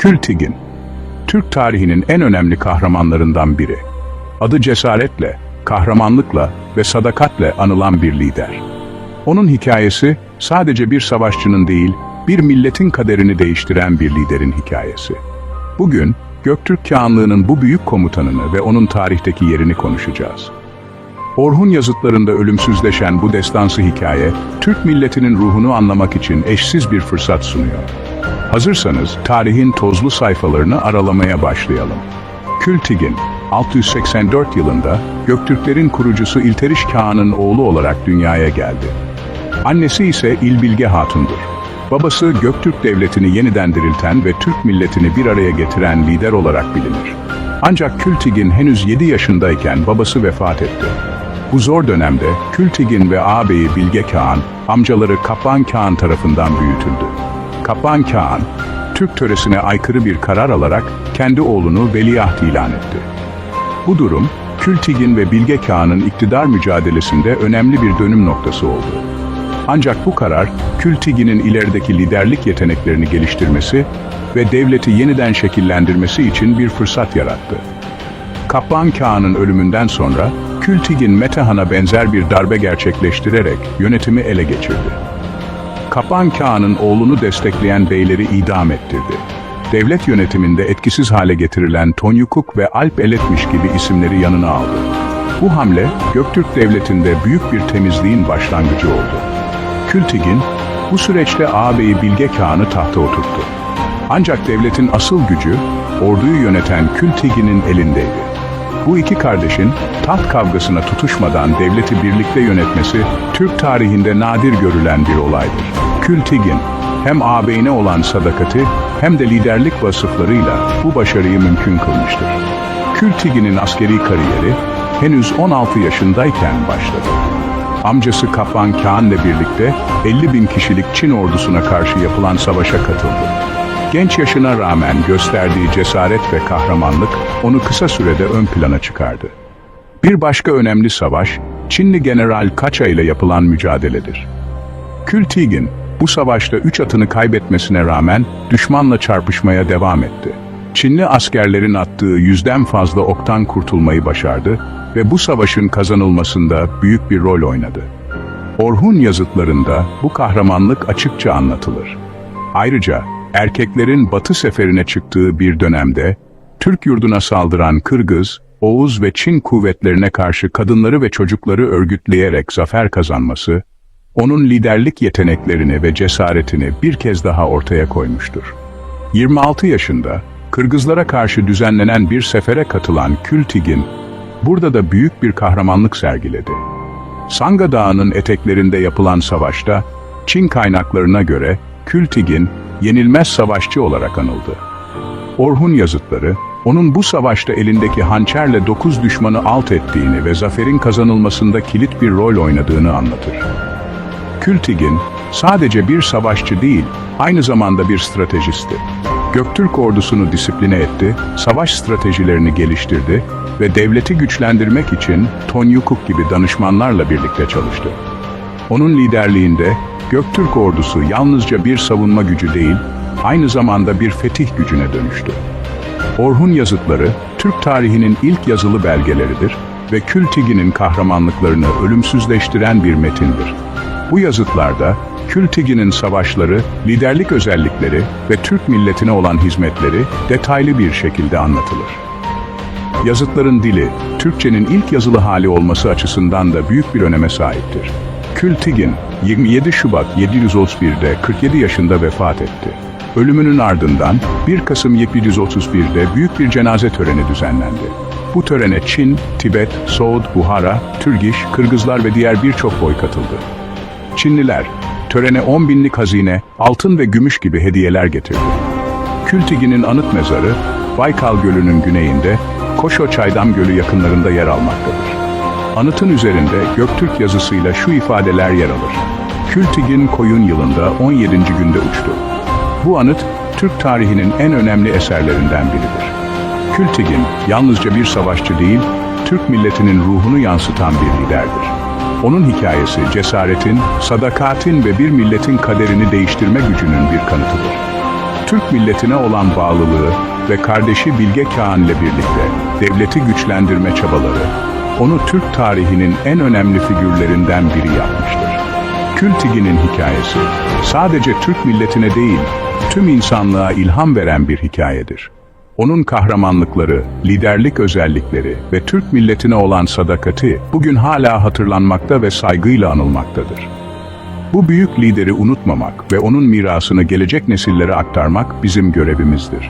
Kültigin, Türk tarihinin en önemli kahramanlarından biri. Adı cesaretle, kahramanlıkla ve sadakatle anılan bir lider. Onun hikayesi sadece bir savaşçının değil, bir milletin kaderini değiştiren bir liderin hikayesi. Bugün Göktürk Kağanlığı'nın bu büyük komutanını ve onun tarihteki yerini konuşacağız. Orhun yazıtlarında ölümsüzleşen bu destansı hikaye, Türk milletinin ruhunu anlamak için eşsiz bir fırsat sunuyor. Hazırsanız tarihin tozlu sayfalarını aralamaya başlayalım. Kültigin, 684 yılında Göktürklerin kurucusu İlteriş Kağan'ın oğlu olarak dünyaya geldi. Annesi ise İlbilge Hatun'dur. Babası Göktürk Devleti'ni yeniden dirilten ve Türk milletini bir araya getiren lider olarak bilinir. Ancak Kültigin henüz 7 yaşındayken babası vefat etti. Bu zor dönemde Kültigin ve ağabeyi Bilge Kağan, amcaları Kaplan Kağan tarafından büyütüldü. Kaplan Kağan, Türk töresine aykırı bir karar alarak kendi oğlunu veliaht ilan etti. Bu durum, Kültigin ve Bilge Kağan'ın iktidar mücadelesinde önemli bir dönüm noktası oldu. Ancak bu karar, Kültigin'in ilerideki liderlik yeteneklerini geliştirmesi ve devleti yeniden şekillendirmesi için bir fırsat yarattı. Kaplan Kağan'ın ölümünden sonra Kültigin Metehan'a benzer bir darbe gerçekleştirerek yönetimi ele geçirdi. Kaplan Kağan'ın oğlunu destekleyen beyleri idam ettirdi. Devlet yönetiminde etkisiz hale getirilen Tonyukuk ve Alp Eletmiş gibi isimleri yanına aldı. Bu hamle Göktürk Devleti'nde büyük bir temizliğin başlangıcı oldu. Kültigin bu süreçte ağabeyi Bilge Kağan'ı tahta oturttu. Ancak devletin asıl gücü orduyu yöneten Kültigin'in elindeydi. Bu iki kardeşin taht kavgasına tutuşmadan devleti birlikte yönetmesi Türk tarihinde nadir görülen bir olaydır. Kültigin hem ağabeyine olan sadakati hem de liderlik vasıflarıyla bu başarıyı mümkün kılmıştır. Kültigin'in askeri kariyeri henüz 16 yaşındayken başladı. Amcası Kaplan Kağan'la birlikte 50 bin kişilik Çin ordusuna karşı yapılan savaşa katıldı. Genç yaşına rağmen gösterdiği cesaret ve kahramanlık onu kısa sürede ön plana çıkardı. Bir başka önemli savaş, Çinli General Kaça ile yapılan mücadeledir. Kültigin, bu savaşta üç atını kaybetmesine rağmen düşmanla çarpışmaya devam etti. Çinli askerlerin attığı yüzden fazla oktan kurtulmayı başardı ve bu savaşın kazanılmasında büyük bir rol oynadı. Orhun yazıtlarında bu kahramanlık açıkça anlatılır. Ayrıca erkeklerin Batı seferine çıktığı bir dönemde Türk yurduna saldıran Kırgız, Oğuz ve Çin kuvvetlerine karşı kadınları ve çocukları örgütleyerek zafer kazanması, onun liderlik yeteneklerini ve cesaretini bir kez daha ortaya koymuştur. 26 yaşında Kırgızlara karşı düzenlenen bir sefere katılan Kültigin, burada da büyük bir kahramanlık sergiledi. Sanga Dağı'nın eteklerinde yapılan savaşta, Çin kaynaklarına göre Kültigin yenilmez savaşçı olarak anıldı. Orhun yazıtları, onun bu savaşta elindeki hançerle dokuz düşmanı alt ettiğini ve zaferin kazanılmasında kilit bir rol oynadığını anlatır. Kültigin sadece bir savaşçı değil, aynı zamanda bir stratejisti. Göktürk ordusunu disipline etti, savaş stratejilerini geliştirdi ve devleti güçlendirmek için Tonyukuk gibi danışmanlarla birlikte çalıştı. Onun liderliğinde Göktürk ordusu yalnızca bir savunma gücü değil, aynı zamanda bir fetih gücüne dönüştü. Orhun yazıtları, Türk tarihinin ilk yazılı belgeleridir ve Kültigin'in kahramanlıklarını ölümsüzleştiren bir metindir. Bu yazıtlarda Kültigin'in savaşları, liderlik özellikleri ve Türk milletine olan hizmetleri detaylı bir şekilde anlatılır. Yazıtların dili, Türkçenin ilk yazılı hali olması açısından da büyük bir öneme sahiptir. Kültigin, 27 Şubat 731'de 47 yaşında vefat etti. Ölümünün ardından 1 Kasım 731'de büyük bir cenaze töreni düzenlendi. Bu törene Çin, Tibet, Soğud, Buhara, Türgiş, Kırgızlar ve diğer birçok boy katıldı. Çinliler, törene 10 binlik hazine, altın ve gümüş gibi hediyeler getirdi. Kültigin'in anıt mezarı, Baykal Gölü'nün güneyinde, Koşo Çaydam Gölü yakınlarında yer almaktadır. Anıtın üzerinde Göktürk yazısıyla şu ifadeler yer alır. Kültigin koyun yılında 17. günde uçtu. Bu anıt, Türk tarihinin en önemli eserlerinden biridir. Kültigin, yalnızca bir savaşçı değil, Türk milletinin ruhunu yansıtan bir liderdir. Onun hikayesi cesaretin, sadakatin ve bir milletin kaderini değiştirme gücünün bir kanıtıdır. Türk milletine olan bağlılığı ve kardeşi Bilge Kağan ile birlikte devleti güçlendirme çabaları, onu Türk tarihinin en önemli figürlerinden biri yapmıştır. Kültigi'nin hikayesi sadece Türk milletine değil, tüm insanlığa ilham veren bir hikayedir. Onun kahramanlıkları, liderlik özellikleri ve Türk milletine olan sadakati bugün hala hatırlanmakta ve saygıyla anılmaktadır. Bu büyük lideri unutmamak ve onun mirasını gelecek nesillere aktarmak bizim görevimizdir.